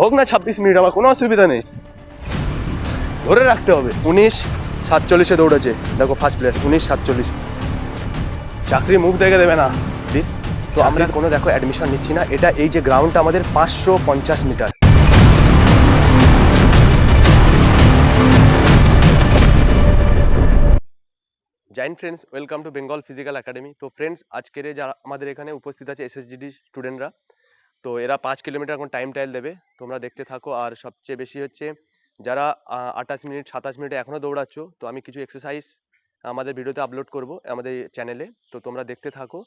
হোক না ছাব্বিশ মিনিট আমার কোনো অসুবিধা নেই। ধরে রাখতে হবে উনিশ সাতচল্লিশে দৌড়েছে। দেখো ফার্স্ট প্লেয়ার উনিশ সাতচল্লিশ। চাকরি মুখ দেখে দেবে না? তো আমরা কোনো দেখো অ্যাডমিশন নিচ্ছি না। এটা এই যে গ্রাউন্ডটা আমাদের পাঁচশো পঞ্চাশ metre joint friends welcome to Bengal physical academy তো ফ্রেন্ডস আজকের যারা আমাদের এখানে উপস্থিত আছে এসএসজিডি স্টুডেন্টরা তো এরা পাঁচ কিলোমিটার এখন টাইম ট্রায়াল দেবে। তোমরা দেখতে থাকো। আর সবচেয়ে বেশি হচ্ছে, যারা আঠাশ মিনিট, সাতাশ মিনিটে এখনও দৌড়াচ্ছ, তো আমি কিছু এক্সারসাইজ আমাদের ভিডিওতে আপলোড করব আমাদের চ্যানেলে তো তোমরা দেখতে থাকো।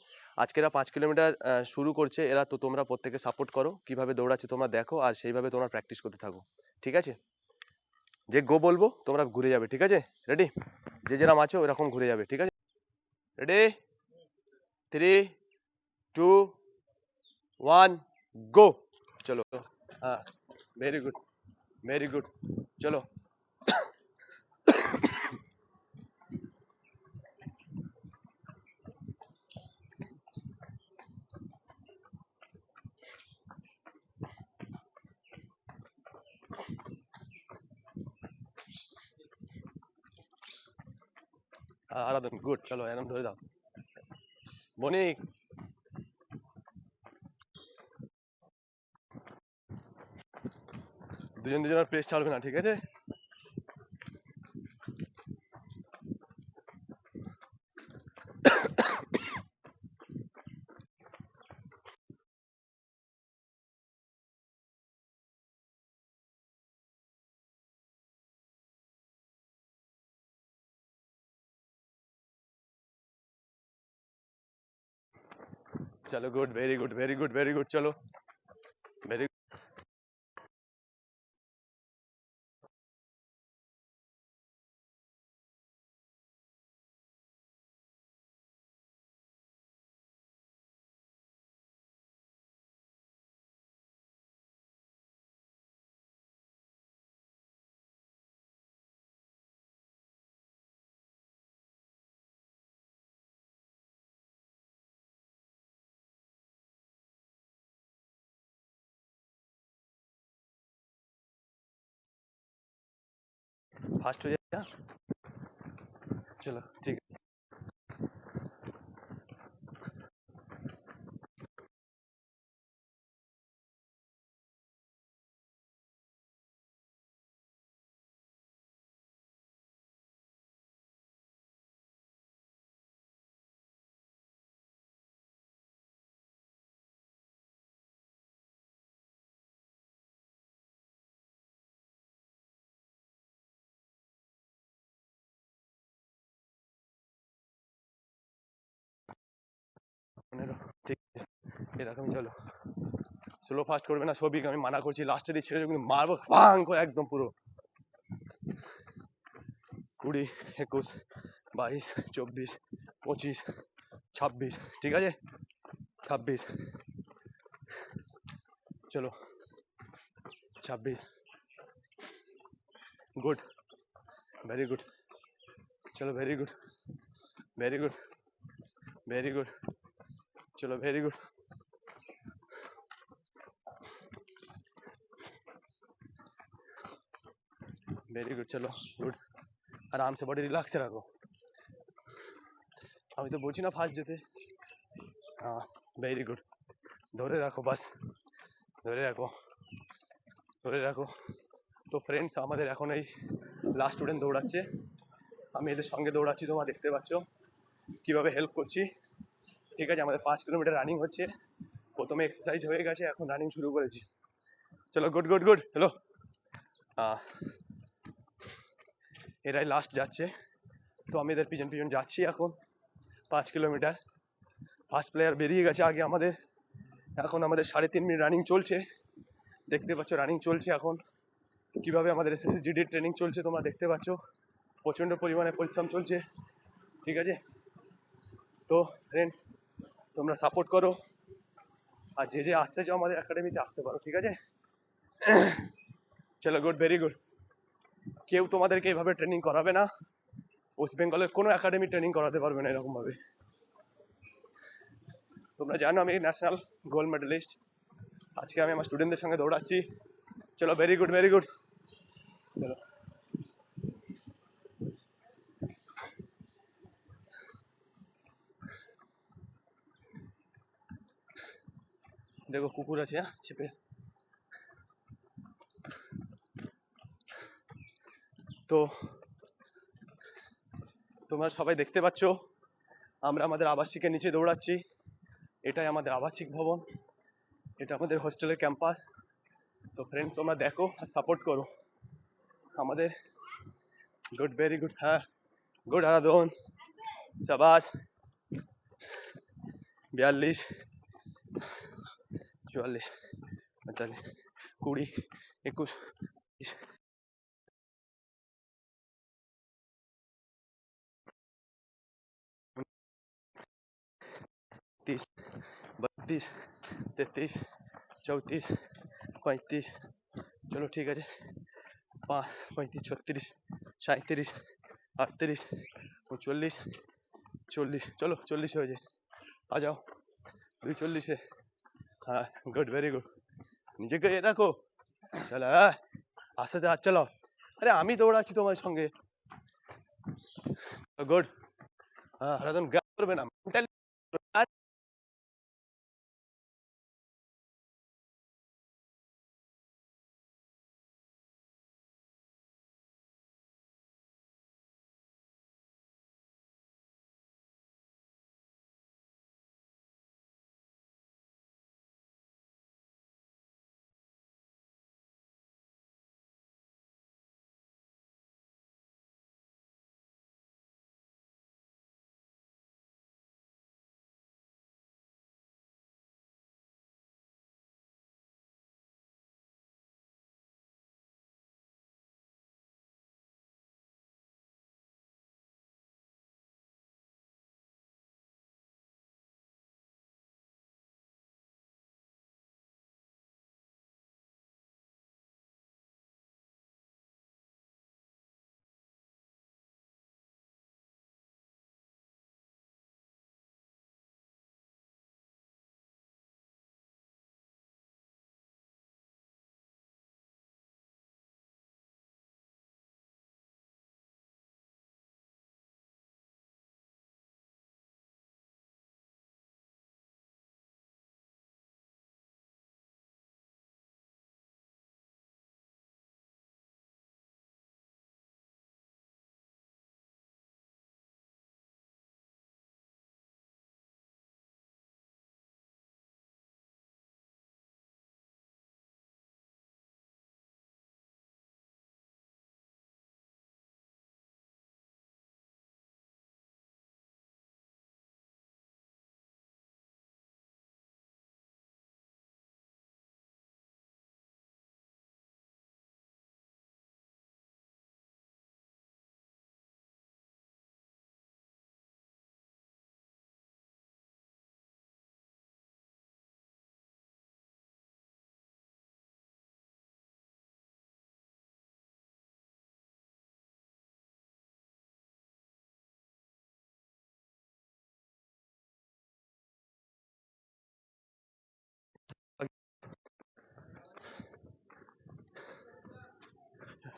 আজকে এরা পাঁচ কিলোমিটার শুরু করছে এরা, তো তোমরা প্রত্যেকে সাপোর্ট করো। কীভাবে দৌড়াচ্ছে তোমরা দেখো, আর সেইভাবে তোমরা প্র্যাকটিস করতে থাকো। ঠিক আছে? যে গো বলব, তোমরা ঘুরে যাবে। ঠিক আছে? রেডি যে যেরাম আছো, ওরকম ঘুরে যাবে। ঠিক আছে? Ready three two one go চলো হ্যাঁ ভেরি গুড ভেরি গুড চলো আরাধন গুড চলো এরম ধরে দাও বণিক দুজন দুজনের প্রেস ছাড়বে না ঠিক আছে चलो good very good very good very good चलो वेरी फास्ट हो जाएगा? चलो ठीक है। এরকমই, চলো। স্লো ফাস্ট করবে না সবই আমি মানা করছি লাস্টে দিয়ে ছেড়ে কিন্তু মারবো, ফাং করে একদম পুরো। কুড়ি, একুশ, বাইশ, চব্বিশ, পঁচিশ, ছাব্বিশ, ঠিক আছে? ছাব্বিশ। চলো। ছাব্বিশ। গুড ভেরি গুড চলো very good very good very good চলো ভেরি গুড वेरी गुड चलो गुड आराम से बॉडी रिलैक्स रखो আমি তো বলছি না ফার্স্ট যেতে হ্যাঁ ভেরি গুড ধরে রাখো বাস ধরে রাখো ধরে রাখো তো ফ্রেন্ডস আমাদের এখন এই লাস্ট স্টুডেন্ট দৌড়াচ্ছে আমি এদের সঙ্গে দৌড়াচ্ছি তোমরা দেখতে পাচ্ছ কিভাবে হেল্প করছি ঠিক আছে আমাদের পাঁচ কিলোমিটার রানিং হচ্ছে প্রথমে এক্সারসাইজ হয়ে গেছে এখন রানিং শুরু করেছি চলো গুড গুড গুড হ্যালো এরাই লাস্ট যাচ্ছে। তো আমি এদের পিছন পিছন যাচ্ছি এখন, পাঁচ কিলোমিটার ফার্স্ট প্লেয়ার বেরিয়ে গেছে আগে আমাদের। এখন আমাদের সাড়ে তিন মিনিট রানিং চলছে। দেখতে পাচ্ছ রানিং চলছে এখন। কীভাবে আমাদের এসএসজিডি ট্রেনিং চলছে তোমরা দেখতে পাচ্ছ। প্রচণ্ড পরিমাণে পরিশ্রম চলছে। ঠিক আছে? তো ফ্রেন্ডস তোমরা সাপোর্ট করো। আর যে যে আসতে চাও আমাদের একাডেমিতে আসতে পারো, ঠিক আছে? চলো গুড ভেরি গুড কেউ তোমাদেরকে এভাবে ট্রেনিং করাবে না। ওয়েস্ট বেঙ্গলের কোনো একাডেমি ট্রেনিং করাতে পারবে না এরকমভাবে। তোমরা জানো আমি ন্যাশনাল গোল্ড মেডেলিস্ট আজকে আমি আমার স্টুডেন্টদের সঙ্গে দৌড়াচ্ছি। চলো ভেরি গুড ভেরি গুড চলো। দেখো, কুকুর আছে হ্যাঁ, চেপে তো তোমরা সবাই দেখতে পাচ্ছ, আমরা আমাদের আবাসিকের নিচে দৌড়াচ্ছি। এটাই আমাদের আবাসিক ভবন, এটা আমাদের হোস্টেলের ক্যাম্পাস। তো ফ্রেন্ডস তোমরা দেখো আর সাপোর্ট করো। আমাদের গুড ভেরি গুড হ্যাঁ গুড আরাধন, সাবাস, বিয়াল্লিশ, চুয়াল্লিশ, পঁয়তাল্লিশ, কুড়ি, একুশ तीस बत्तीस तेतीस चौंतीस पैंतीस चलो ठीक है पाँच पैंतीस छत्तीस সাঁত্রিশ আটত্রিশ উনচল্লিশ চল্লিশ চলো চল্লিশ হয়ে যায় आ जाओ দুই চল্লিশে হ্যাঁ গুড ভেরি গুড নিজেকে এ রাখো চলো হ্যাঁ আস্তে আস্তে হাত চালাও আরে আমি দৌড়াচ্ছি তোমার সঙ্গে গুড হ্যাঁ একদম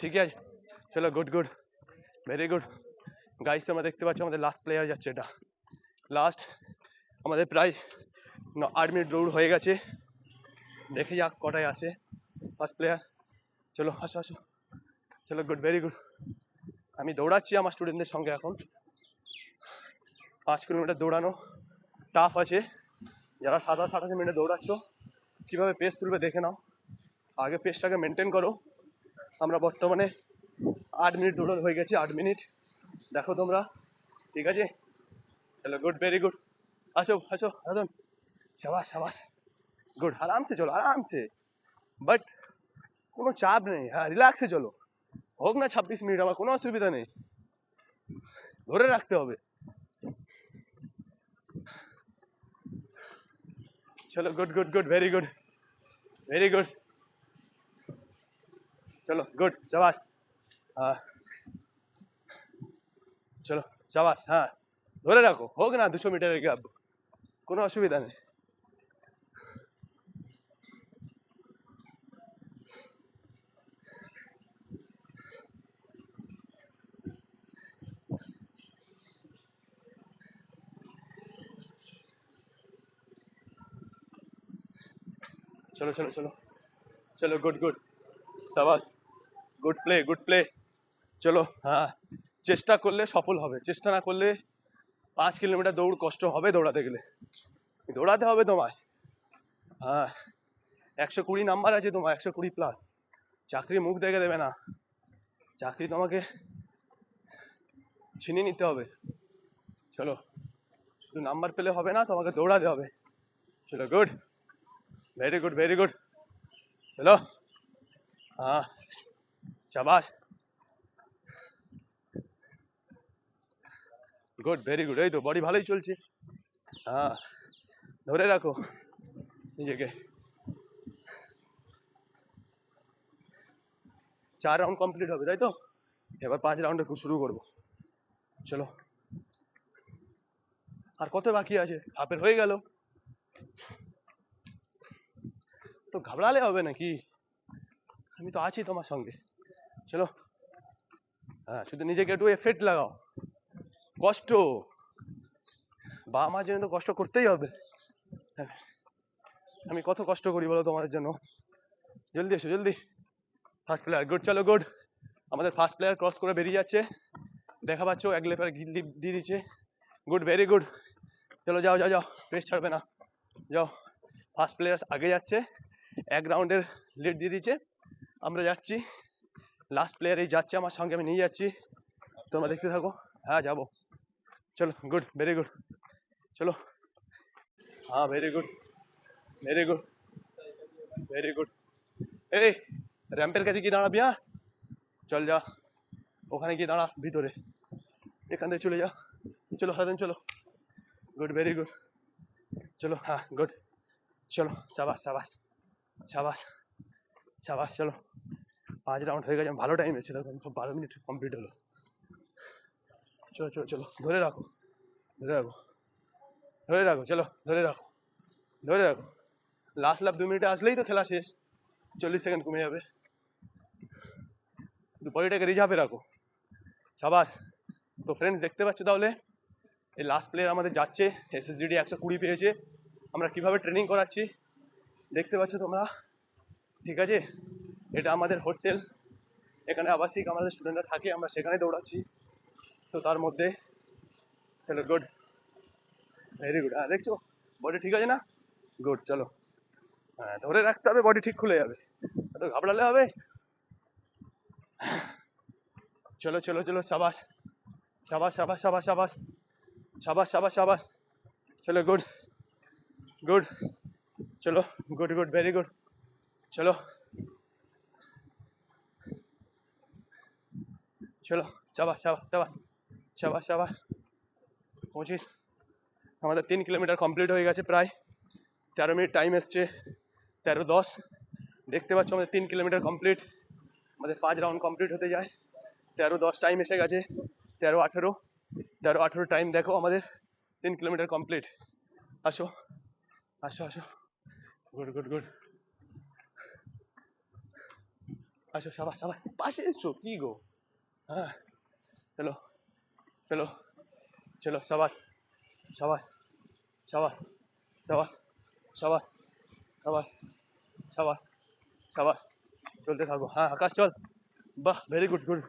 ঠিক আছে? চলো good good very good guys তোমরা দেখতে পাচ্ছ আমাদের লাস্ট প্লেয়ার যাচ্ছে এটা। লাস্ট আমাদের প্রায় আট মিনিট দৌড় হয়ে গেছে। দেখে যাক কটায় আসে ফার্স্ট প্লেয়ার চলো, আসো আসো। চলো গুড ভেরি গুড আমি দৌড়াচ্ছি আমার স্টুডেন্টদের সঙ্গে এখন। পাঁচ কিলোমিটার দৌড়ানো টাফ আছে। যারা সাতাশ, আঠাশ মিনিটে দৌড়াচ্ছ, কীভাবে পেস তুলবে দেখে নাও। আগে পেসটাকে মেনটেন করো। আমরা বর্তমানে আট মিনিট দৌড়ানো হয়ে গেছে, আট মিনিট। দেখো তোমরা, ঠিক আছে? চলো গুড ভেরি গুড আসো আসো রাধন সাবাস সাবাস। গুড আরামসে চলো, আরামসে। বাট কোনো চাপ নেই হ্যাঁ রিল্যাক্সে চলো। হোক না ছাব্বিশ মিনিট, আমার কোনো অসুবিধা নেই। ধরে রাখতে হবে। চলো good good good very good very good चलो गुड शाबाश हाँ চলো সাবাস হ্যাঁ ধরে রাখো হোক না দুশো মিটারের গ্যাপ কোনো অসুবিধা নেই চলো চলো চলো চলো গুড গুড সাবাস গুড প্লে গুড প্লে চলো হ্যাঁ চেষ্টা করলে সফল হবে। চেষ্টা না করলে পাঁচ কিলোমিটার দৌড় কষ্ট হবে দৌড়াতে গেলে। দৌড়াতে হবে তোমায়। হ্যাঁ একশো কুড়ি নাম্বার আছে তোমার, একশো কুড়ি প্লাস চাকরি মুখ দেখে দেবে না। চাকরি তোমাকে ছিনিয়ে নিতে হবে। চলো, শুধু নাম্বার পেলে হবে না, তোমাকে দৌড়াতে হবে। চলো good very good very good চলো हाँ সাবাস। গুড ভেরি গুড এই তো বডি ভালোই চলছে। হ্যাঁ ধরে রাখো। নিজেকে। চার রাউন্ড কমপ্লিট হবে, তাই তো? এবার পাঁচ রাউন্ডে শুরু করব। চলো। আর কত বাকি আছে? হাফের হয়ে গেল। তো ঘাবড়ালে হবে নাকি? আমি তো আছি তোমার সঙ্গে। চলো। হ্যাঁ শুধু নিজেকে একটু এফেক্ট লাগাও। কষ্ট। বাবা মার জন্য তো কষ্ট করতেই হবে। হ্যাঁ। আমি কত কষ্ট করি বলো তোমাদের জন্য। জলদি এসো, জলদি। ফার্স্ট প্লেয়ার গুড চলো গুড আমাদের ফার্স্ট প্লেয়ার ক্রস করে বেরিয়ে যাচ্ছে। দেখা পাচ্ছ, এক লেপার দিয়ে দিচ্ছে। গুড ভেরি গুড চলো, যাও যাও যাও। পেস ছাড়বে না। যাও। ফার্স্ট প্লেয়ার আগে যাচ্ছে। এক রাউন্ডের লিড দিয়ে দিচ্ছে। আমরা যাচ্ছি। লাস্ট প্লেয়ার এই যাচ্ছে, আমার সঙ্গে আমি নিয়ে যাচ্ছি। তোমরা দেখতে থাকো। হ্যাঁ যাব। চলো গুড ভেরি গুড চলো। হ্যাঁ very good very good very good এই র্যাম্পের কাছে কি দাঁড়াবি হ্যাঁ? চল যা। ওখানে গিয়ে দাঁড়া, ভিতরে। এখান থেকে চলে যা। চলো হারাদিন চলো। গুড ভেরি গুড চলো হ্যাঁ গুড চলো, সাবাস সাবাস। সাবাস। সাবাস, চলো। পাঁচ রাউন্ড হয়ে গেছে, ভালো টাইমে ছিল বারো মিনিট কমপ্লিট হলো। চলো চলো চলো, ধরে রাখো ধরে রাখো ধরে রাখো, চলো, ধরে রাখো ধরে রাখো। লাস্ট লাভ দু মিনিটে আসলেই তো খেলা শেষ, চল্লিশ সেকেন্ড কমে যাবে। বডিটাকে রিজার্ভে রাখো। সাবাস, তো ফ্রেন্ডস দেখতে পাচ্ছ তাহলে? এই লাস্ট প্লেয়ার আমাদের যাচ্ছে এসএসজিডি একশো কুড়ি পেয়েছে। আমরা কীভাবে ট্রেনিং করাচ্ছি? দেখতে পাচ্ছ তোমরা? ঠিক আছে? এটা আমাদের হোস্টেল। এখানে আবাসিক আমাদের স্টুডেন্টরা থাকে, আমরা সেখানে দৌড়াচ্ছি। তো তার মধ্যে চলো গুড ভেরি গুড হ্যাঁ দেখছ? বডি ঠিক আছে না? গুড চলো। হ্যাঁ ধরে রাখতে হবে বডি ঠিক খুলে যাবে। এত ঘাবড়ালে হবে? চলো চলো চলো, সাবাস। সাবাস সাবাস সাবাস সাবাস। সাবাস সাবাস সাবাস। চলো গুড গুড চলো গুড গুড ভেরি গুড চলো। চলো সাবাস সাবাস সাবাস সাবাস সাবাস পঁচিশ। আমাদের তিন কিলোমিটার কমপ্লিট হয়ে গেছে প্রায়। তেরো মিনিট টাইম এসছে তেরো দশ। দেখতে পাচ্ছ আমাদের তিন কিলোমিটার কমপ্লিট আমাদের পাঁচ রাউন্ড কমপ্লিট হতে যায়। তেরো দশ টাইম এসে গেছে তেরো আঠেরো। তেরো আঠেরো টাইম দেখো আমাদের তিন কিলোমিটার কমপ্লিট আসো আসো আসো। গুড গুড গুড আসো সাবাস সাবাস পাশে এসছো? কি গো? হ্যাঁ চলো চলো চলো সাবাস সাবাস সাবাস সাবাস সাবাস সাবাস সাবাস সাবাস চলতে থাকো হ্যাঁ আকাশ চল বাহ ভেরি গুড গুড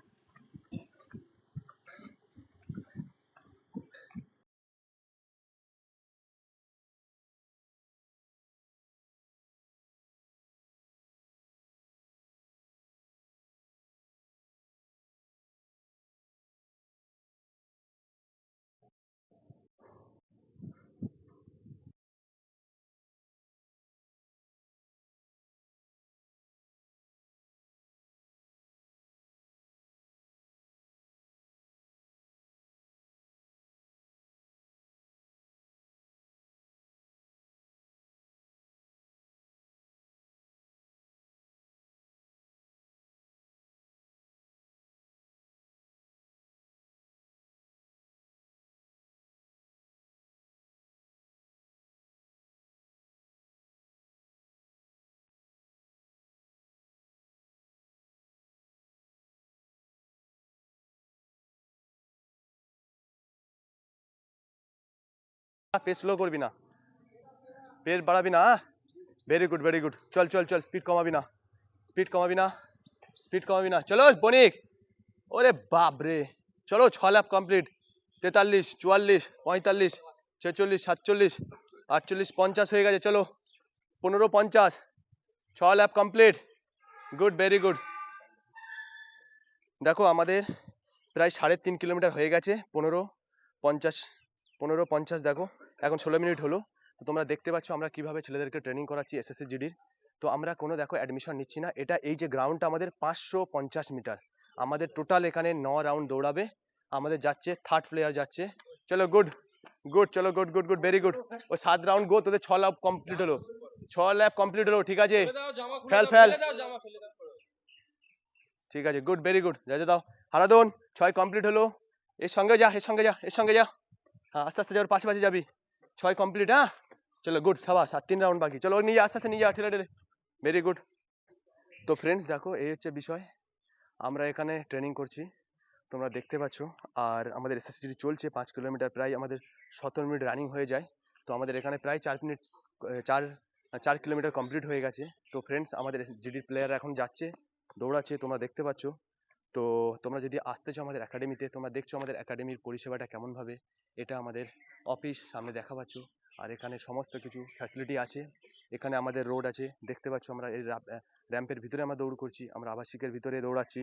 পেট স্লো করবি না। পেট বাড়াবি না? ভেরি গুড ভেরি গুড চল চল চল স্পিড কমাবি না। স্পিড কমাবি না স্পিড কমাবি না। চলো, বণিক। ওরে বাপ রে চলো, ছ ল্যাপ কমপ্লিট তেতাল্লিশ, চুয়াল্লিশ, পঁয়তাল্লিশ, ছেচল্লিশ, সাতচল্লিশ, আটচল্লিশ, পঞ্চাশ হয়ে গেছে, চলো। পনেরো, পঞ্চাশ। ছ lap complete good very good দেখো, আমাদের প্রায় সাড়ে তিন কিলোমিটার হয়ে গেছে। পনেরো, পঞ্চাশ পনেরো পঞ্চাশ দেখো এখন ষোলো মিনিট হলো। তো তোমরা দেখতে পাচ্ছ আমরা কীভাবে ছেলেদেরকে ট্রেনিং করাচ্ছি এসএসসি জিডির তো আমরা কোনো দেখো অ্যাডমিশন নিচ্ছি না। এটা এই যে গ্রাউন্ডটা আমাদের পাঁচশো পঞ্চাশ মিটার। আমাদের টোটাল এখানে ন রাউন্ড দৌড়াবে। আমাদের যাচ্ছে থার্ড প্লেয়ার যাচ্ছে। চলো গুড গুড চলো good good good very good ও সাত রাউন্ড গো তোদের ছ ল্যাপ কমপ্লিট হলো। ছ ল্যাপ কমপ্লিট হলো ঠিক আছে? ফেল ফেল ঠিক আছে গুড ভেরি গুড যেতে দাও। হারাদন ছয় কমপ্লিট হলো। এর সঙ্গে যা এর সঙ্গে যা এর সঙ্গে যা। আস্তে আস্তে যাওয়ার পাশে যাবি। ছয় কমপ্লিট হ্যাঁ? চলো গুড সাবা সাত তিন রাউন্ড বাকি। চলো নিয়ে আস্তে আস্তে নিয়ে যা, ঠেলে ভেরি গুড তো ফ্রেন্ডস দেখো, এই হচ্ছে বিষয়। আমরা এখানে ট্রেনিং করছি। তোমরা দেখতে পাচ্ছ, আর আমাদের এসএসসি চলছে, পাঁচ কিলোমিটার প্রায় আমাদের সতেরো মিনিট রানিং হয়ে যায়। তো আমাদের এখানে প্রায় চার মিনিট চার চার কিলোমিটার কমপ্লিট হয়ে গেছে। তো ফ্রেন্ডস আমাদের জিডির প্লেয়ার এখন যাচ্ছে, দৌড়াচ্ছে, তোমরা দেখতে পাচ্ছ। তো তোমরা যদি আসতে চাও আমাদের একাডেমিতে তোমরা দেখছ আমাদের একাডেমির পরিষেবাটা কেমনভাবে এটা আমাদের অফিস সামনে দেখা পাচ্ছ আর এখানে সমস্ত কিছু ফ্যাসিলিটি আছে। এখানে আমাদের রোড আছে। দেখতে পাচ্ছ আমরা এই র্যাম্পের ভিতরে আমরা দৌড় করছি। আমরা আবাসিকের ভিতরে দৌড়াচ্ছি।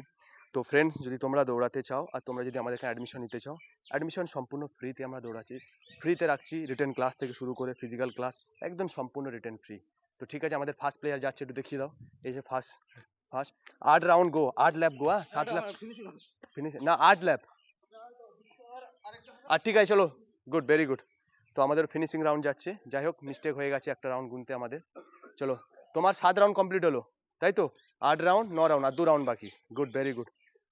তো ফ্রেন্ডস যদি তোমরা দৌড়াতে চাও আর তোমরা যদি আমাদের এখানে অ্যাডমিশন নিতে চাও অ্যাডমিশন সম্পূর্ণ ফ্রিতে আমরা দৌড়াচ্ছি। ফ্রিতে রাখছি রিটেন ক্লাস থেকে শুরু করে ফিজিক্যাল ক্লাস একদম সম্পূর্ণ রিটেন ফ্রি তো ঠিক আছে, আমাদের ফার্স্ট প্লেয়ার যাচ্ছে, একটু দেখিয়ে দাও। এই যে ফার্স্ট ফার্স্ট আট রাউন্ড গো আট ল্যাপ গো হ্যাঁ সাত ল্যাপ। ফিনিশ না আট ল্যাপ। আর ঠিক আছে চলো গুড ভেরি গুড তো আমাদের ফিনিশিং রাউন্ড যাচ্ছে। যাই হোক মিস্টেক হয়ে গেছে একটা রাউন্ড গুনতে আমাদের। চলো তোমার সাত রাউন্ড কমপ্লিট হলো তাই তো? আট রাউন্ড ন রাউন্ড আর দু রাউন্ড বাকি। গুড ভেরি গুড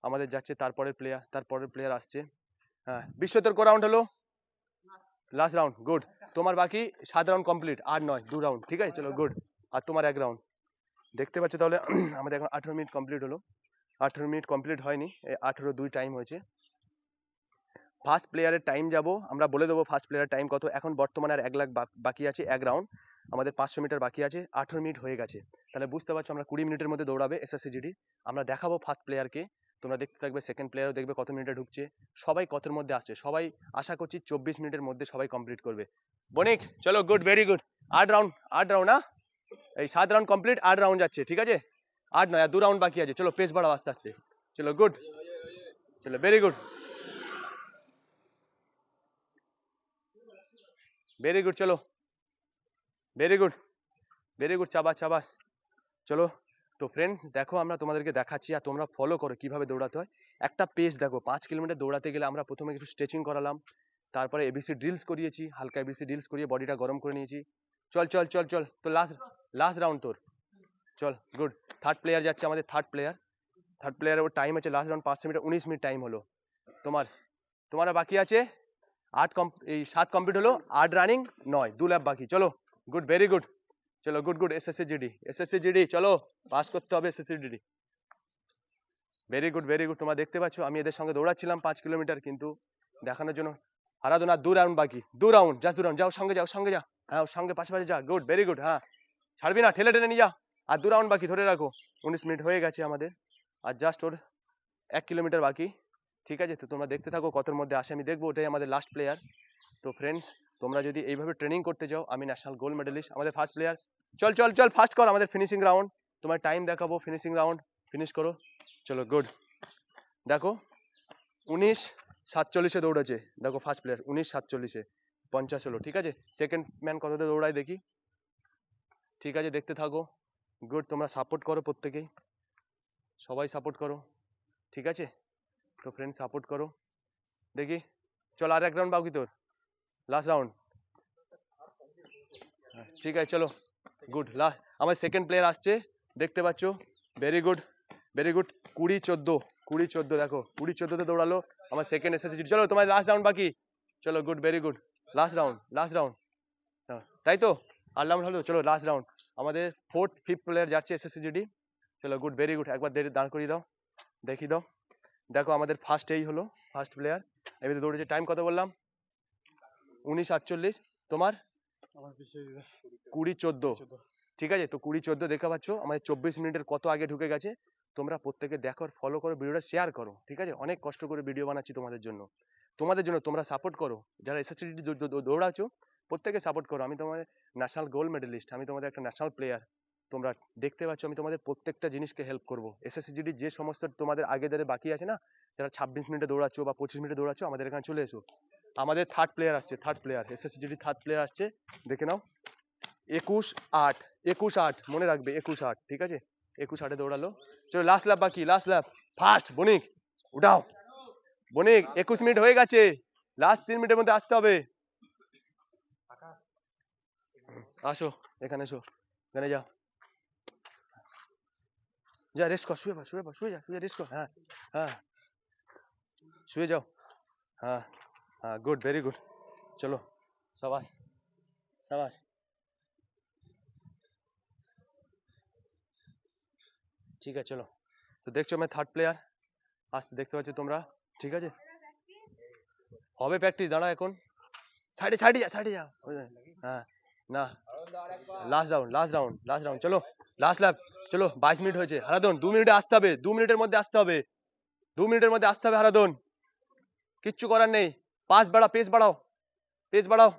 আমাদের যাচ্ছে তারপরের প্লেয়ার তারপরের প্লেয়ার আসছে। হ্যাঁ বিশ্ব তোর ক রাউন্ড হলো? লাস্ট রাউন্ড গুড তোমার বাকি সাত রাউন্ড কমপ্লিট আট নয় দু রাউন্ড ঠিক আছে চলো গুড আর তোমার এক রাউন্ড দেখতে পাচ্ছ তাহলে আমাদের এখন আঠেরো মিনিট কমপ্লিট হলো। আঠেরো মিনিট কমপ্লিট হয়নি আঠেরো দুই টাইম হয়েছে। ফার্স্ট প্লেয়ারের টাইম যাব, আমরা বলে দেবো ফার্স্ট প্লেয়ারের টাইম কত। এখন বর্তমানে আর এক লাখ বাকি আছে, এক রাউন্ড আমাদের পাঁচশো মিটার বাকি আছে, আঠেরো মিনিট হয়ে গেছে। তাহলে বুঝতে পারছ আমরা কুড়ি মিনিটের মধ্যে দৌড়াবে এসএসসি জিডি আমরা দেখাবো ফার্স্ট প্লেয়ারকে তোমরা দেখতে থাকবে সেকেন্ড প্লেয়ারও দেখবে কত মিনিটে ঢুকছে। সবাই কতের মধ্যে আসছে? সবাই আশা করছি চব্বিশ মিনিটের মধ্যে সবাই কমপ্লিট করবে। বণিক, চলো গুড ভেরি গুড আট রাউন্ড আট রাউন্ড না এই সাত রাউন্ড কমপ্লিট আট রাউন্ড যাচ্ছে, ঠিক আছে? আট নয় দু রাউন্ড বাকি আছে। চলো পেস বাড়াও আস্তে আস্তে। চলো গুড চলো ভেরি গুড ভেরি গুড চলো। ভেরি গুড ভেরি গুড চাবাস চাবাস চলো, তো ফ্রেন্ডস দেখো, আমরা তোমাদেরকে দেখাচ্ছি আর তোমরা ফলো করো কীভাবে দৌড়াতে হয়। একটা পেস দেখো, পাঁচ কিলোমিটার দৌড়াতে গেলে আমরা প্রথমে একটু স্ট্রেচিং করালাম। তারপরে এবিসি ড্রিলস করিয়েছি, হালকা এবিসি ড্রিলস করিয়ে বডিটা গরম করে নিয়েছি। চল চল চল চল, তো লাস্ট লাস্ট রাউন্ড তোর। চল গুড থার্ড প্লেয়ার যাচ্ছে আমাদের থার্ড প্লেয়ার থার্ড প্লেয়ার ওর টাইম আছে লাস্ট রাউন্ড পাঁচশো মিটার উনিশ মিনিট টাইম হলো। তোমার তোমার বাকি আছে? আট কম, এই সাত কমপ্লিট হলো, আট রানিং নয়, দু ল্যাপ বাকি। চলো গুড ভেরি গুড চলো good good S SSC GD SSC GD চলো পাস করতে হবে S SSC GD very good very good তোমরা দেখতে পাচ্ছ, আমি এদের সঙ্গে দৌড়াচ্ছিলাম পাঁচ কিলোমিটার কিন্তু দেখানোর জন্য হারাদো না দু রাউন্ড বাকি। দু রাউন্ড জাস্ট দু রাউন্ড যাও সঙ্গে যাও সঙ্গে যা হ্যাঁ সঙ্গে পাশাপাশি যা গুড ভেরি গুড হ্যাঁ। ছাড়বি না, ঠেলে টেনে নিয়ে যা। আর দু রাউন্ড বাকি ধরে রাখো। উনিশ মিনিট হয়ে গেছে আমাদের। আর জাস্ট ওর এক কিলোমিটার বাকি। ঠিক আছে? তো তোমরা দেখতে থাকো কতর মধ্যে আসে। আমি দেখব, ওটাই আমাদের লাস্ট প্লেয়ার তো ফ্রেন্ডস তোমরা যদি এইভাবে ট্রেনিং করতে যাও আমি ন্যাশনাল গোল্ড মেডেলিস্ট আমাদের ফার্স্ট প্লেয়ার চল চল চল ফার্স্ট কর আমাদের ফিনিশিং রাউন্ড তোমার টাইম দেখাবো ফিনিশিং রাউন্ড ফিনিশ করো। চলো গুড দেখো, উনিশ সাতচল্লিশে দৌড়েছে। দেখো ফার্স্ট প্লেয়ার উনিশ সাতচল্লিশে। পঞ্চাশ হলো। ঠিক আছে? সেকেন্ড ম্যান কততে দৌড়ায় দেখি। ঠিক আছে, দেখতে থাকো। গুড তোমরা সাপোর্ট করো প্রত্যেকেই। সবাই সাপোর্ট করো। ঠিক আছে? তো ফ্রেন্ড সাপোর্ট করো। দেখি, চল আর এক রাউন্ড বাকি তোর। লাস্ট রাউন্ড ঠিক আছে, চলো। গুড লাস্ট আমার সেকেন্ড প্লেয়ার আসছে। দেখতে পাচ্ছ? ভেরি গুড ভেরি গুড কুড়ি চোদ্দ কুড়ি চোদ্দ, দেখো। কুড়ি চোদ্দোতে দৌড়ালো, আমার সেকেন্ড এসেছে। চলো, তোমার লাস্ট রাউন্ড বাকি। চলো good very good last round last round তাই তো? আর রাউন্ড হলো? চলো লাস্ট রাউন্ড আমাদের ফোর্থ ফিফথ প্লেয়ার যাচ্ছে এসএসসি জিডি চলো গুড ভেরি গুড একবার দেরি দাঁড় করিয়ে দাও। দেখিয়ে দাও। দেখো আমাদের ফার্স্ট এই হলো ফার্স্ট প্লেয়ার এবারে দৌড়েছে। টাইম কত বললাম? উনিশ আটচল্লিশ। তোমার? কুড়ি চোদ্দ। ঠিক আছে? তো কুড়ি চোদ্দ দেখতে পাচ্ছ? আমাদের চব্বিশ মিনিটের কত আগে ঢুকে গেছে? তোমরা প্রত্যেকে দেখো ফলো করো ভিডিওটা শেয়ার করো। ঠিক আছে? অনেক কষ্ট করে ভিডিও বানাচ্ছি তোমাদের জন্য। তোমাদের জন্য তোমরা সাপোর্ট করো। যারা এসএসসি দৌড়াচ্ছো প্রত্যেকে সাপোর্ট করো। আমি তোমাদের ন্যাশনাল গোল্ড মেডেলিস্ট আমি তোমাদের একটা ন্যাশনাল প্লেয়ার তোমরা দেখতে পাচ্ছ আমি তোমাদের প্রত্যেকটা জিনিসকে হেল্প করব। এসএসসি যে সমস্ত তোমাদের আগে যারা বাকি আছে না, যারা ছাব্বিশ মিনিটে দৌড়াচ্ছ বা পঁচিশ মিনিটে দৌড়াচ্ছ, আমাদের এখানে চলে এসো। আমাদের থার্ড প্লেয়ার আসছে third player SSC third player আসছে, দেখে নাও। একুশ আট একুশ আট, মনে রাখবে একুশ আট, ঠিক আছে? একুশ আটে দৌড়ালো। চলো লাস্ট ল্যাপ বাকি লাস্ট ল্যাপ ফার্স্ট বণিক, উঠাও। বণিক, একুশ মিনিট হয়ে গেছে লাস্ট তিন মিনিটের মধ্যে আসতে হবে। আসো এখানে এসো এখানে যাও যা রেস্ট কর শুয়ে পড় শুয়ে পড় শুয়ে যা শুয়ে রেস্ট কর হ্যাঁ হ্যাঁ শুয়ে যাও হ্যাঁ হ্যাঁ গুড ভেরি গুড চলো সাবাস সাবাস ঠিক আছে চলো তো দেখছ আমি থার্ড প্লেয়ার আসতে দেখতে পাচ্ছ তোমরা ঠিক আছে হবে প্র্যাকটিস দাঁড়া এখন সাইডে সাইডে যা সাইডে যা ওই যে, হ্যাঁ না last round last round last round চলো লাস্ট ল্যাপ চলো, বাইশ মিনিট হয়েছে। হারাদন দু মিনিটে আসতে হবে, দু মিনিটের মধ্যে আসতে হবে। দু মিনিটের মধ্যে আসতে হবে হারাদন কিচ্ছু করার নেই। পাস বাড়াও পেস বাড়াও পেস বাড়াও।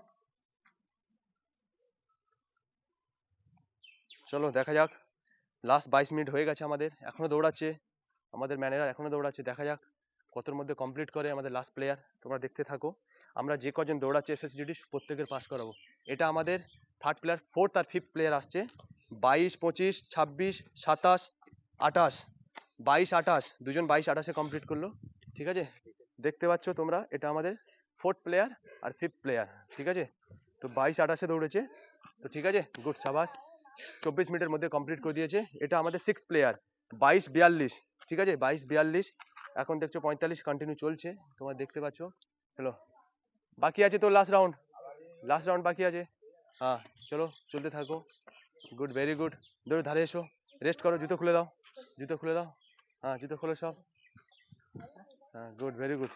চলো, দেখা যাক। লাস্ট বাইশ মিনিট হয়ে গেছে আমাদের, এখনও দৌড়াচ্ছে। আমাদের ম্যানেরা এখনও দৌড়াচ্ছে, দেখা যাক কতর মধ্যে কমপ্লিট করে আমাদের লাস্ট প্লেয়ার তোমরা দেখতে থাকো। আমরা যে কজন দৌড়াচ্ছি এসএসজিডি প্রত্যেকের পাস করাবো। এটা আমাদের থার্ড প্লেয়ার ফোর্থ আর ফিফথ প্লেয়ার আসছে। বাইশ, পঁচিশ, ছাব্বিশ, সাতাশ, আঠাশ। বাইশ, আঠাশ, দুজন বাইশ, আঠাশে কমপ্লিট করল। ঠিক আছে? দেখতে পাচ্ছ তোমরা, এটা আমাদের ফোর্থ প্লেয়ার আর ফিফথ প্লেয়ার ঠিক আছে? তো বাইশ, আঠাশে দৌড়েছে। তো ঠিক আছে? গুড, সাবাস। চব্বিশ মিনিটের মধ্যে কমপ্লিট করে দিয়েছে। এটা আমাদের সিক্স প্লেয়ার বাইশ, বিয়াল্লিশ। ঠিক আছে? বাইশ, বিয়াল্লিশ। এখন দেখছ পঁয়তাল্লিশ কন্টিনিউ চলছে। তোমরা দেখতে পাচ্ছ। হ্যালো বাকি আছে তো লাস্ট রাউন্ড লাস্ট রাউন্ড বাকি আছে? হ্যাঁ চলো, চলতে থাকো। গুড ভেরি গুড দৌড়ে ধারে এসো। রেস্ট করো, জুতো খুলে দাও। জুতো খুলে দাও। হ্যাঁ জুতো খোলো সব। হ্যাঁ গুড ভেরি গুড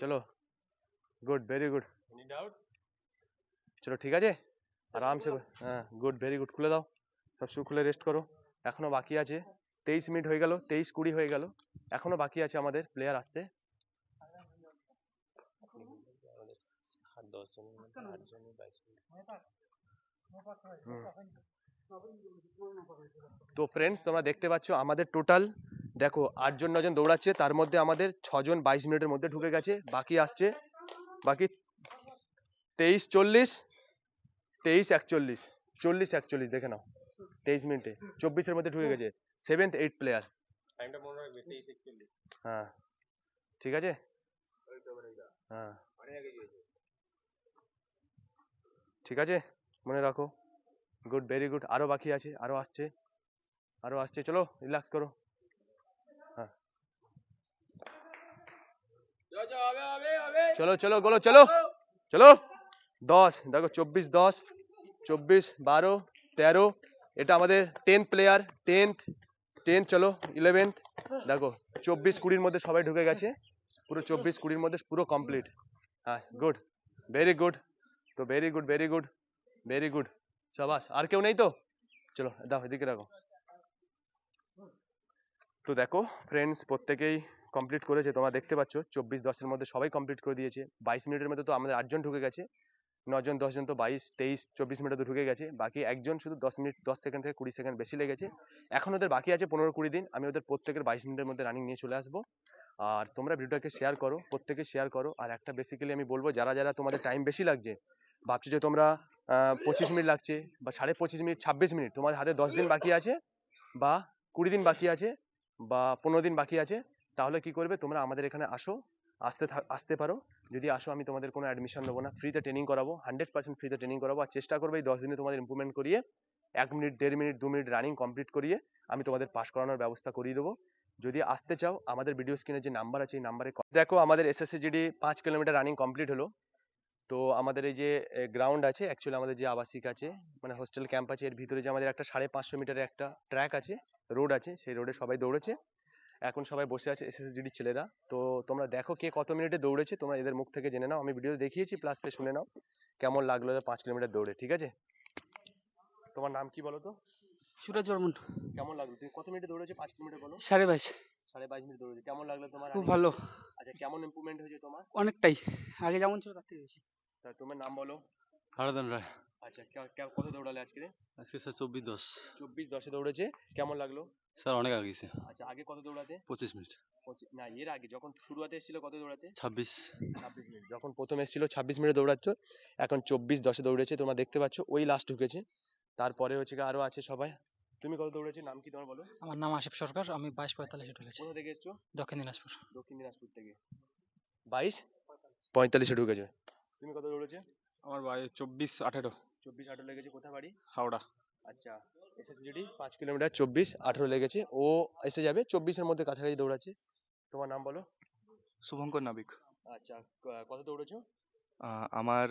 চলো। গুড ভেরি গুড চলো, ঠিক আছে? আরামসে হ্যাঁ গুড ভেরি গুড খুলে দাও। সব শু খুলে রেস্ট করো। এখনও বাকি আছে। তেইশ মিনিট হয়ে গেল, তেইশ কুড়ি হয়ে গেল। এখনও বাকি আছে আমাদের প্লেয়ার আসতে। হুম। তো? ফ্রেন্ডস তোমরা দেখতে পাচ্ছ আমাদের টোটাল দেখো আটজন নজন দৌড়াচ্ছে তার মধ্যে আমাদের ছজন বাইশ মিনিটের মধ্যে ঢুকে গেছে বাকি আসছে বাকি তেইশ চল্লিশ তেইশ একচল্লিশ চল্লিশ একচল্লিশ দেখে নাও তেইশ মিনিটে চব্বিশের মধ্যে ঢুকে গেছে সেভেন্থ এইট প্লেয়ার হ্যাঁ ঠিক আছে? হ্যাঁ। ঠিক আছে? মনে রাখো। গুড ভেরি গুড আরও বাকি আছে, আরও আসছে। আরও আসছে। চলো রিল্যাক্স করো। হ্যাঁ। চলো চলো, গোলো, চলো। চলো। দশ, দেখো, চব্বিশ, দশ, চব্বিশ, বারো, তেরো। এটা আমাদের টেন্থ প্লেয়ার টেন্থ টেন্থ চলো ইলেভেন্থ দেখো, চব্বিশ, কুড়ির মধ্যে সবাই ঢুকে গেছে। পুরো চব্বিশ, কুড়ির মধ্যে পুরো কমপ্লিট হ্যাঁ গুড ভেরি গুড তো very good very good very good সাবাস, আর কেউ নেই তো? চলো, দাও, এদিকে রাখো। তো দেখো ফ্রেন্ডস প্রত্যেকেই কমপ্লিট করেছে। তোমরা দেখতে পাচ্ছ, চব্বিশ, দশের মধ্যে সবাই কমপ্লিট করে দিয়েছে। বাইশ মিনিটের মধ্যে তো আমাদের আটজন ঢুকে গেছে। নজন, দশজন তো বাইশ, তেইশ, চব্বিশ মিনিটে তো ঢুকে গেছে। বাকি একজন শুধু দশ মিনিট, দশ সেকেন্ড থেকে কুড়ি সেকেন্ড বেশি লেগেছে। এখন ওদের বাকি আছে পনেরো, কুড়ি দিন। আমি ওদের প্রত্যেকের বাইশ মিনিটের মধ্যে রানিং নিয়ে চলে আসব। আর তোমরা ভিডিওটাকে শেয়ার করো, প্রত্যেকে শেয়ার করো। আর একটা বেসিক্যালি আমি বলব, যারা যারা তোমাদের টাইম বেশি লাগছে ভাবছ যে তোমরা পঁচিশ মিনিট লাগছে বা সাড়ে পঁচিশ মিনিট, ছাব্বিশ মিনিট তোমাদের হাতে দশ দিন বাকি আছে বা কুড়ি দিন বাকি আছে বা পনেরো দিন বাকি আছে, তাহলে কি করবে? তোমরা আমাদের এখানে আসো, আসতে আসতে পারো। যদি আসো, আমি তোমাদের কোনো অ্যাডমিশন নেব না। ফ্রিতে ট্রেনিং করাবো হান্ড্রেড পার্সেন্ট ফ্রিতে ট্রেনিং করাবো। আর চেষ্টা করব এই দশ দিনে তোমাদের ইমপ্রুভমেন্ট করিয়ে, এক মিনিট, দেড় মিনিট, দু মিনিট রানিং কমপ্লিট করিয়ে, আমি তোমাদের পাস করানোর ব্যবস্থা করিয়ে দেবো। যদি আসতে চাও, আমাদের ভিডিও স্ক্রিনে যে নাম্বার আছে, এই নাম্বারে দেখো, আমাদের এসএসসি জিডি পাঁচ কিলোমিটার রানিং কমপ্লিট হলো। তো আমাদের এই যে গ্রাউন্ড আছে অ্যাকচুয়ালি আমাদের যে আবাসিক আছে মানে হোস্টেল ক্যাম্প আছে এর ভিতরে যে আমাদের একটা সাড়ে পাঁচশো মিটারের একটা ট্র্যাক আছে রোড আছে সেই রোডে সবাই দৌড়েছে। এখন সবাই বসে আছে এসএসজিডি ছেলেরা। তো তোমরা দেখো কে কত মিনিটে দৌড়েছে তোমরা এদের মুখ থেকে জেনে নাও। আমি ভিডিও দেখিয়েছি প্লাস পে শুনে নাও কেমন লাগল পাঁচ কিলোমিটার দৌড়ে ঠিক আছে? তোমার নাম কি বলো তো? সুরজ বর্মন। কেমন লাগল? তুমি কত মিনিটে দৌড়েছো পাঁচ কিলোমিটার বলো? সাড়ে বাইশ। সাড়ে বাইশ মিনিট দৌড়েছো। কেমন লাগল তোমার খুব ভালো। আচ্ছা কেমন ইমপ্রুভমেন্ট হয়েছে তোমার? অনেকটাই। আগে যেমন ছিল তার থেকে বেশি। তা তোমার নাম বলো। হারাদান রায়। আচ্ছা কত দৌড়ালে আজকে আজকে স্যার চব্বিশ দশ। চব্বিশ দশে দৌড়েছে কেমন লাগল? স্যার অনেক আগে গেছে। আচ্ছা আগে কত দৌড়াতে? পঁচিশ মিনিট। না এর আগে যখন শুরুয়াতে এসেছিল কত দৌড়াতে? ছাব্বিশ। ছাব্বিশ মিনিট। যখন প্রথম এসেছিল ছাব্বিশ মিনিট দৌড়াচ্ছ এখন চব্বিশ দশে দৌড়েছে তোমরা দেখতে পাচ্ছ ওই লাস্ট ঢুকেছে। তারপরে হচ্ছে আরও আছে সবাই। তুমি কত দৌড়েছো নাম কি তোমার বলো? আমার নাম আশিফ সরকার আমি বাইশ পঁয়তাল্লিশে ঢুকেছি। কোথা থেকে এসছো? দক্ষিণ দিনাজপুর। দক্ষিণ দিনাজপুর থেকে। বাইশ? পঁয়তাল্লিশে ঢুকেছো। তুমি কত দৌড়েছো? আমার বাড়ি চব্বিশ আঠেরো। চব্বিশ আঠারো লেগেছে কোথা বাড়ি? হাওড়া। আচ্ছা এসএসজিডি পাঁচ কিলোমিটার চব্বিশ আঠারো লেগেছে। ও এসে যাবে চব্বিশের মধ্যে কাছাকাছি দৌড়াচ্ছে। তোমার নাম বলো। শুভঙ্কর নাবিক। আচ্ছা কত দৌড়েছো? আমার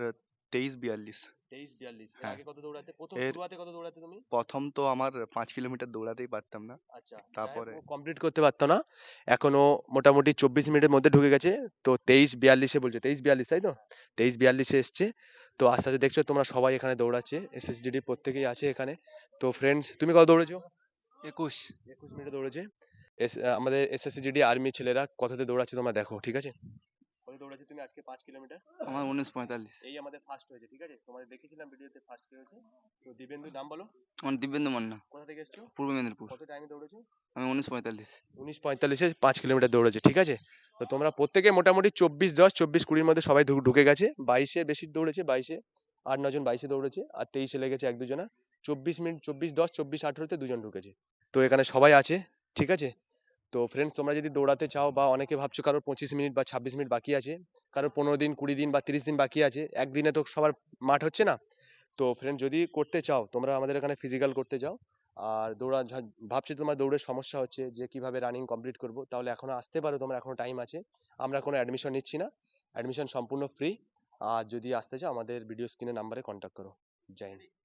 তেইশ বিয়াল্লিশ। তেইশ বিয়াল্লিশ। এর হ্যাঁ। আগে কত দৌড়াতে? প্রথম শুরুয়াতে কত দৌড়াতে তুমি? প্রথম তো আমার পাঁচ কিলোমিটার দৌড়াতেই পারতাম না। আচ্ছা তারপরে? কমপ্লিট করতে পারতো না। এখনও মোটামুটি চব্বিশ মিনিটের মধ্যে ঢুকে গেছে। তো তেইশ বিয়াল্লিশে বলছে তেইশ বিয়াল্লিশ তাই তো? তেইশ বিয়াল্লিশে এসছে। তো আস্তে আস্তে দেখছ তোমরা সবাই এখানে দৌড়াচ্ছে। এসএসডিডি প্রত্যেকেই আছে এখানে। তো ফ্রেন্ডস তুমি কত দৌড়েছো? একুশ। একুশ মিনিটে দৌড়েছে। এস আমাদের এসএসজিডি আর্মি ছেলেরা কততে দৌড়াচ্ছে তোমরা দেখো ঠিক আছে? কত দৌড়াচ্ছে তুমি আজকে পাঁচ কিলোমিটার? আমার উনিশ পঁয়তাল্লিশ। এই আমাদের ফার্স্ট হয়েছে ঠিক আছে? তোমাদের দেখেছিলাম ভিডিওতে ফার্স্ট হয়েছে? তো দিবেন্দু নাম বলো। আমার দিব্যেন্দু মান্না। কোথা থেকে এসছো? পূর্ব মেদিনীপুর। কত টাইমে দৌড়েছো? আমি উনিশ পঁয়তাল্লিশ। উনিশ পঁয়তাল্লিশে পাঁচ কিলোমিটার দৌড়েছে ঠিক আছে? তো তোমরা প্রত্যেকে মোটামুটি চব্বিশ দশ চব্বিশ কুড়ির মধ্যে সবাই ঢুকে গেছে। বাইশে বেশি দৌড়েছে বাইশে আট নজন বাইশে দৌড়েছে আর তেইশে লেগেছে এক দুজনা। চব্বিশ মিনিট চব্বিশ দশ চব্বিশ আঠেরোতে দুজন ঢুকেছে। তো এখানে সবাই আছে ঠিক আছে? তো ফ্রেন্ডস তোমরা যদি দৌড়াতে চাও বা অনেকে ভাবছ কারোর পঁচিশ মিনিট বা ছাব্বিশ মিনিট বাকি আছে, কারোর পনেরো দিন, কুড়ি দিন বা তিরিশ দিন বাকি আছে, একদিনে তো সবার মাঠ হচ্ছে না। তো ফ্রেন্ড যদি করতে চাও, তোমরা আমাদের এখানে ফিজিক্যাল করতে চাও আর দৌড়া ভাবছ তোমার দৌড়ের সমস্যা হচ্ছে যে কীভাবে রানিং কমপ্লিট করব। তাহলে এখনও আসতে পারো তোমার, এখনও টাইম আছে। আমরা কোনো অ্যাডমিশন নিচ্ছি না। অ্যাডমিশন সম্পূর্ণ ফ্রি আর যদি আসতে চাও, আমাদের ভিডিও স্ক্রিনে নাম্বারে কন্ট্যাক্ট করো। জয় হিন্দ।